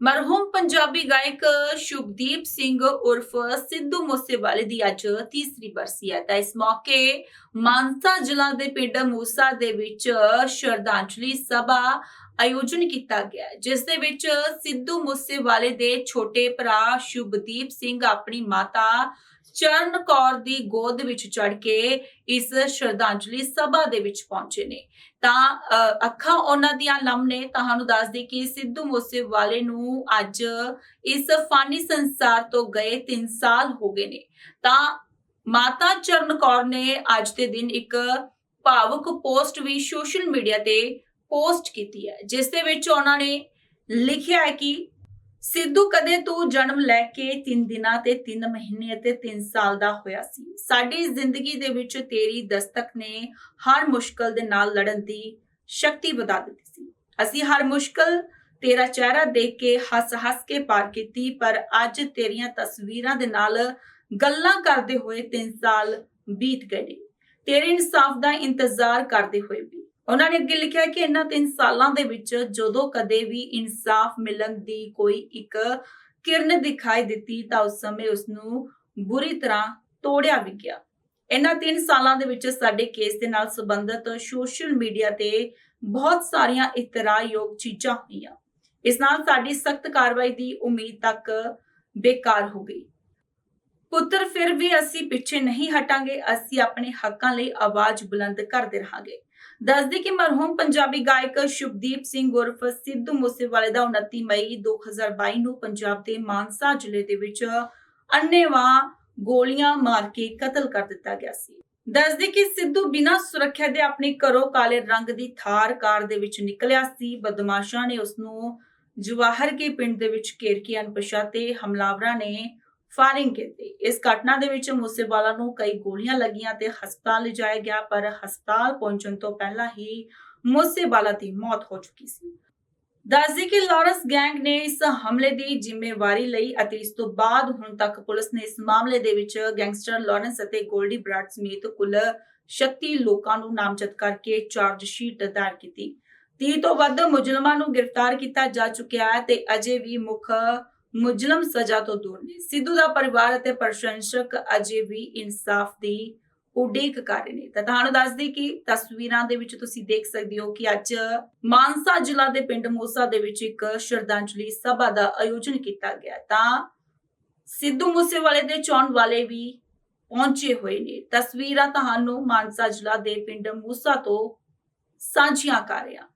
ਮਰਹੂਮ ਪੰਜਾਬੀ ਗਾਇਕ ਸ਼ੁਭਦੀਪ ਸਿੰਘ ਉਰਫ ਸਿੱਧੂ ਮੂਸੇਵਾਲੇ ਦੀ ਅੱਜ ਤੀਸਰੀ ਬਰਸੀ ਹੈ। ਤਾਂ ਇਸ ਮੌਕੇ ਮਾਨਸਾ ਜ਼ਿਲ੍ਹਾ ਦੇ ਪਿੰਡ ਮੂਸਾ ਦੇ ਵਿੱਚ ਸ਼ਰਧਾਂਜਲੀ ਸਭਾ ਆਯੋਜਨ ਕੀਤਾ ਗਿਆ ਜਿਸ ਦੇ ਵਿੱਚ ਸਿੱਧੂ ਮੂਸੇਵਾਲੇ ਦੇ ਛੋਟੇ ਭਰਾ ਸ਼ੁਭਦੀਪ ਸਿੰਘ, ਆਪਣੀ ਮਾਤਾ ਚਰਨ ਕੌਰ ਦੀ ਗੋਦ ਵਿੱਚ ਚੜ ਕੇ ਇਸ ਸ਼ਰਧਾਂਜਲੀ ਸਭਾ ਦੇ ਵਿੱਚ ਪਹੁੰਚੇ ਨੇ। ਤਾਂ ਅੱਖਾਂ ਉਹਨਾਂ ਦੀਆਂ ਲੰਮ ਨੇ। ਤੁਹਾਨੂੰ ਦੱਸਦੀ ਕਿ ਸਿੱਧੂ ਮੂਸੇਵਾਲੇ ਨੂੰ ਅੱਜ ਇਸ ਫਾਨੀ ਸੰਸਾਰ ਤੋਂ ਗਏ 3 ਸਾਲ ਹੋ ਗਏ ਨੇ। ਤਾਂ, ਮਾਤਾ ਚਰਨ ਕੌਰ ਨੇ ਅੱਜ ਦੇ ਦਿਨ ਇੱਕ ਭਾਵੁਕ ਪੋਸਟ ਵੀ ਸੋਸ਼ਲ ਮੀਡੀਆ ਤੇ ਪੋਸਟ ਕੀਤੀ ਹੈ, ਜਿਸ ਦੇ ਵਿੱਚ ਉਹਨਾਂ ਨੇ ਲਿਖਿਆ ਹੈ ਕਿ ਸਿੱਧੂ, ਕਦੇ ਤੂੰ ਜਨਮ ਲੈ ਕੇ 3 ਦਿਨਾਂ ਤੇ 3 ਮਹੀਨੇ ਅਤੇ 3 ਸਾਲ ਦਾ ਹੋਇਆ ਸੀ? ਸਾਡੀ ਜ਼ਿੰਦਗੀ ਦੇ ਵਿੱਚ ਤੇਰੀ ਦਸਤਕ ਨੇ ਹਰ ਮੁਸ਼ਕਲ ਦੇ ਨਾਲ ਲੜਨ ਦੀ ਸ਼ਕਤੀ ਵਧਾ ਦਿੱਤੀ ਸੀ। ਅਸੀਂ ਹਰ ਮੁਸ਼ਕਲ ਤੇਰਾ ਚਿਹਰਾ ਦੇਖ ਕੇ ਹੱਸ-ਹੱਸ ਕੇ ਪਾਰ ਕੀਤੀ, ਪਰ ਅੱਜ ਤੇਰੀਆਂ ਤਸਵੀਰਾਂ ਦੇ ਨਾਲ ਗੱਲਾਂ ਕਰਦੇ ਹੋਏ 3 ਸਾਲ ਬੀਤ ਗਏ ਨੇ। ਤੇਰੇ ਇਨਸਾਫ ਦਾ ਇੰਤਜ਼ਾਰ ਕਰਦੇ ਹੋਏ ਵੀ। ਉਹਨਾਂ ਨੇ ਅੱਗੇ ਲਿਖਿਆ ਕਿ ਇਹਨਾਂ 3 ਸਾਲਾਂ ਦੇ ਵਿੱਚ ਜਦੋਂ ਕਦੇ ਵੀ ਇਨਸਾਫ ਮਿਲਣ ਦੀ ਕੋਈ ਇੱਕ ਕਿਰਨ ਦਿਖਾਈ ਦਿੱਤੀ ਤਾਂ ਉਸ ਸਮੇਂ ਉਸ ਨੂੰ ਬੁਰੀ ਤਰ੍ਹਾਂ ਤੋੜਿਆ ਵੀ ਗਿਆ। ਇਹਨਾਂ 3 ਸਾਲਾਂ ਦੇ ਵਿੱਚ ਸਾਡੇ ਕੇਸ ਦੇ ਨਾਲ ਸੰਬੰਧਿਤ ਸੋਸ਼ਲ ਮੀਡੀਆ ਤੇ ਬਹੁਤ ਸਾਰੀਆਂ ਇਤਰਾਜ਼ਯੋਗ ਚੀਜ਼ਾਂ ਹੋਈਆਂ। ਇਸ ਨਾਲ ਸਾਡੀ ਸਖਤ ਕਾਰਵਾਈ ਦੀ ਉਮੀਦ ਤੱਕ ਬੇਕਾਰ ਹੋ ਗਈ। ਪੁੱਤਰ, ਫਿਰ ਵੀ ਅਸੀਂ ਪਿੱਛੇ ਨਹੀਂ ਹਟਾਂਗੇ, ਅਸੀਂ ਆਪਣੇ ਹੱਕਾਂ ਲਈ ਆਵਾਜ਼ ਬੁਲੰਦ ਕਰਦੇ ਰਹਾਂਗੇ। ਦੱਸਦੇ ਕਿ ਮਰਹੂਮ ਪੰਜਾਬੀ ਗਾਇਕ ਸ਼ੁਭਦੀਪ ਸਿੰਘ ਉਰਫ ਸਿੱਧੂ ਮੂਸੇਵਾਲੇ ਦਾ 29 ਮਈ 2022 ਨੂੰ ਪੰਜਾਬ ਦੇ ਮਾਨਸਾ ਜ਼ਿਲ੍ਹੇ ਦੇ ਵਿੱਚ ਅੰਨੇਵਾਹ ਗੋਲੀਆਂ ਮਾਰ ਕੇ ਕਤਲ ਕਰ ਦਿੱਤਾ ਗਿਆ ਸੀ। ਦੱਸਦੇ ਕਿ ਸਿੱਧੂ ਬਿਨਾਂ ਸੁਰੱਖਿਆ ਦੇ ਆਪਣੇ ਘਰੋਂ ਕਾਲੇ ਰੰਗ ਦੀ ਥਾਰ ਕਾਰ ਦੇ ਵਿੱਚ ਨਿਕਲਿਆ ਸੀ। ਬਦਮਾਸ਼ਾਂ ਨੇ ਉਸ ਨੂੰ ਜਵਾਹਰ ਕੇ ਪਿੰਡ ਦੇ ਵਿੱਚ ਘੇਰ ਕੇ ਅਣਪਛਾਤੇ ਹਮਲਾਵਰਾਂ ਨੇ ਫਾਇਰਿੰਗ ਕੀਤੀ। ਇਸ ਘਟਨਾ ਦੇ ਵਿੱਚ ਮੂਸੇਵਾਲਾ ਨੂੰ ਕਈ ਗੋਲੀਆਂ ਲੱਗੀਆਂ ਤੇ ਹਸਪਤਾਲ ਲਿਜਾਇਆ ਗਿਆ, ਪਰ ਹਸਪਤਾਲ ਪਹੁੰਚਣ ਤੋਂ ਪਹਿਲਾਂ ਹੀ ਮੂਸੇਵਾਲਾ ਦੀ ਮੌਤ ਹੋ ਚੁੱਕੀ ਸੀ। ਦੱਸਦੇ ਕਿ ਲਾਰੈਂਸ ਗੈਂਗ ਨੇ ਇਸ ਹਮਲੇ ਦੀ ਜ਼ਿੰਮੇਵਾਰੀ ਲਈ ਅਤੇ ਇਸ ਤੋਂ ਬਾਅਦ ਹੁਣ ਤੱਕ ਪੁਲਿਸ ਨੇ ਇਸ ਮਾਮਲੇ ਦੇ ਵਿੱਚ ਗੈਂਗਸਟਰ ਲਾਰੈਂਸ ਅਤੇ ਗੋਲਡੀ ਬਰਾਡ ਸਮੇਤ ਕੁੱਲ 36 ਲੋਕਾਂ ਨੂੰ ਨਾਮਜ਼ਦ ਕਰਕੇ ਚਾਰਜ ਸ਼ੀਟ ਦਾਇਰ ਕੀਤੀ। 30 ਤੋਂ ਵੱਧ ਮੁਜਰਮਾਂ ਨੂੰ ਗ੍ਰਿਫਤਾਰ ਕੀਤਾ ਜਾ ਚੁੱਕਿਆ ਹੈ ਤੇ ਅਜੇ ਵੀ ਮੁੱਖ ਮੁਜਰਮ ਸਜ਼ਾ ਤੋਂ ਦੂਰ ਨੇ। ਸਿੱਧੂ ਦਾ ਪਰਿਵਾਰ ਅਤੇ ਪ੍ਰਸ਼ੰਸਕ ਅਜੇ ਵੀ ਇਨਸਾਫ ਦੀ ਉਡੀਕ ਕਰ ਰਹੇ ਨੇ। ਤਾਂ ਤੁਹਾਨੂੰ ਦੱਸਦੀ ਕਿ ਤਸਵੀਰਾਂ ਦੇ ਵਿੱਚ ਤੁਸੀਂ ਦੇਖ ਸਕਦੇ ਹੋ ਕਿ ਅੱਜ ਮਾਨਸਾ ਜ਼ਿਲ੍ਹਾ ਦੇ ਪਿੰਡ ਮੂਸਾ ਦੇ ਵਿੱਚ ਇੱਕ ਸ਼ਰਧਾਂਜਲੀ ਸਭਾ ਦਾ ਆਯੋਜਨ ਕੀਤਾ ਗਿਆ। ਤਾਂ ਸਿੱਧੂ ਮੂਸੇਵਾਲੇ ਦੇ ਚਾਹਣ ਵਾਲੇ ਵੀ ਪਹੁੰਚੇ ਹੋਏ ਨੇ। ਤਸਵੀਰਾਂ ਤੁਹਾਨੂੰ ਮਾਨਸਾ ਜ਼ਿਲ੍ਹਾ ਦੇ ਪਿੰਡ ਮੂਸਾ ਤੋਂ ਸਾਂਝੀਆਂ ਕਰ ਰਿਹਾ।